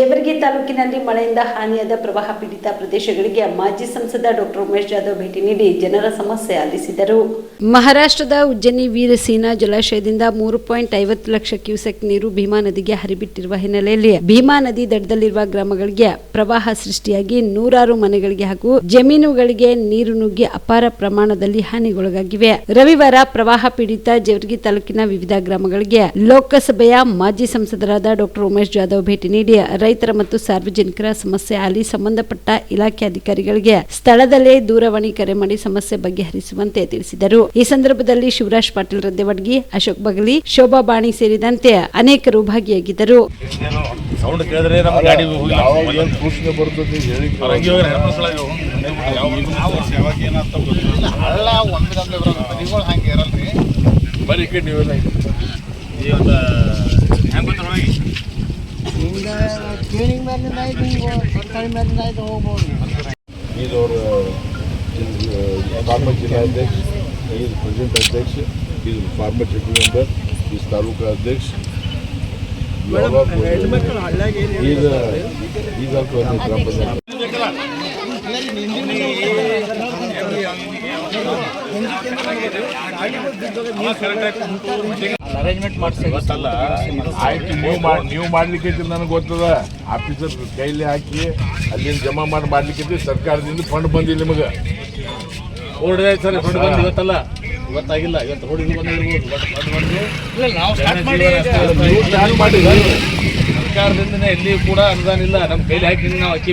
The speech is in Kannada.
ದೇವರಗಿ ತಾಲೂಕಿನಲ್ಲಿ ಮಳೆಯಿಂದ ಹಾನಿಯಾದ ಪ್ರವಾಹ ಪೀಡಿತ ಪ್ರದೇಶಗಳಿಗೆ ಮಾಜಿ ಸಂಸದ ಡಾಕ್ಟರ್ ಉಮೇಶ್ ಜಾಧವ್ ಭೇಟಿ ನೀಡಿ ಜನರ ಸಮಸ್ಯೆ ಆಲಿಸಿದರು. ಮಹಾರಾಷ್ಟ್ರದ ಉಜ್ಜನಿ ವೀರಸೇನಾ ಜಲಾಶಯದಿಂದ ಮೂರು ಪಾಯಿಂಟ್ ಐವತ್ತು ಲಕ್ಷ ಕ್ಯೂಸೆಕ್ ನೀರು ಭೀಮಾ ನದಿಗೆ ಹರಿಬಿಟ್ಟಿರುವ ಹಿನ್ನೆಲೆಯಲ್ಲಿ ಭೀಮಾ ನದಿ ದಡದಲ್ಲಿರುವ ಗ್ರಾಮಗಳಿಗೆ ಪ್ರವಾಹ ಸೃಷ್ಟಿಯಾಗಿ ನೂರಾರು ಮನೆಗಳಿಗೆ ಹಾಗೂ ಜಮೀನುಗಳಿಗೆ ನೀರು ನುಗ್ಗಿ ಅಪಾರ ಪ್ರಮಾಣದಲ್ಲಿ ಹಾನಿಗೊಳಗಾಗಿವೆ. ರವಿವಾರ ಪ್ರವಾಹ ಪೀಡಿತ ಜೇವರ್ಗಿ ತಾಲೂಕಿನ ವಿವಿಧ ಗ್ರಾಮಗಳಿಗೆ ಲೋಕಸಭೆಯ ಮಾಜಿ ಸಂಸದರಾದ ಡಾಕ್ಟರ್ ಉಮೇಶ್ ಜಾಧವ್ ಭೇಟಿ ನೀಡಿ ರೈತರ ಮತ್ತು ಸಾರ್ವಜನಿಕರ ಸಮಸ್ಯೆ ಆಲಿ ಸಂಬಂಧಪಟ್ಟ ಇಲಾಖೆ ಅಧಿಕಾರಿಗಳಿಗೆ ಸ್ಥಳದಲ್ಲೇ ದೂರವಾಣಿ ಕರೆ ಮಾಡಿ ಸಮಸ್ಯೆ ಬಗೆಹರಿಸುವಂತೆ ತಿಳಿಸಿದರು. ಈ ಸಂದರ್ಭದಲ್ಲಿ ಶಿವರಾಜ್ ಪಾಟೀಲ್ ರದ್ದೆವಡ್ಗಿ ಅಶೋಕ್ ಬಗಲಿ ಶೋಭಾ ಬಾಣಿ ಸೇರಿದಂತೆ ಅನೇಕರು ಭಾಗಿಯಾಗಿದ್ದರು. ಸೌಂಡ್ ಕೇಳಿದ್ರೆ ಟ್ರೈನಿಂಗ್ ಮೇಲಿಂದ ಆಯ್ತು ಹಿಂಗೆ ಸರ್ಕಾರಿ ಮೇಲಿಂದ ಆಯ್ತು ಹೋಗ್ಬೋದು ಈಸ್ ಫಾರ್ಮರ್ ಜಿಲ್ಲಾಧ್ಯಕ್ಷ ಈಸ್ ಪ್ರೆಸಿಡೆಂಟ್ ಅಧ್ಯಕ್ಷ is former check member is taluk ಅಧ್ಯಕ್ಷ ಈಸ್ ಈಸ್ ಗ್ರಾಮ ಪಂಚಾಯತ್ ಗೊತ್ತಲ್ಲ ಆಯ್ತು ನೀವು ಮಾಡಿ ನೀವು ಮಾಡ್ಲಿಕ್ಕೆ ನನಗೆ ಗೊತ್ತದ. ಆಫೀಸರ್ ಕೈಲಿ ಹಾಕಿ ಅಲ್ಲಿಂದ ಜಮಾ ಮಾಡಿ ಮಾಡ್ಲಿಕ್ಕೆ ಸರ್ಕಾರದಿಂದ ಫಂಡ್ ಬಂದಿಲ್ಲ ನಿಮಗೆ. ರೋಡ್ ಇದೆ ಸರ್ ಫಂಡ್ ಬಂದು ಇವತ್ತಲ್ಲ ಇವತ್ತಾಗಿಲ್ಲ ಇವತ್ತು ರೋಡ್ ಇದು ಬಂದಿರ್ಬೋದು ರೋಡ್ ಬಂದು ನೀವು ಸ್ಟಾರ್ಟ್ ಮಾಡಿ ಸರ್ಕಾರದಿಂದನೇ ಎಲ್ಲಿ ಕೂಡ ಅನುದಾನ ಇಲ್ಲ. ನಮ್ಮ ಕೈಲಿ ಹಾಕಿ ನಾವು ಅಕ್ಕಿ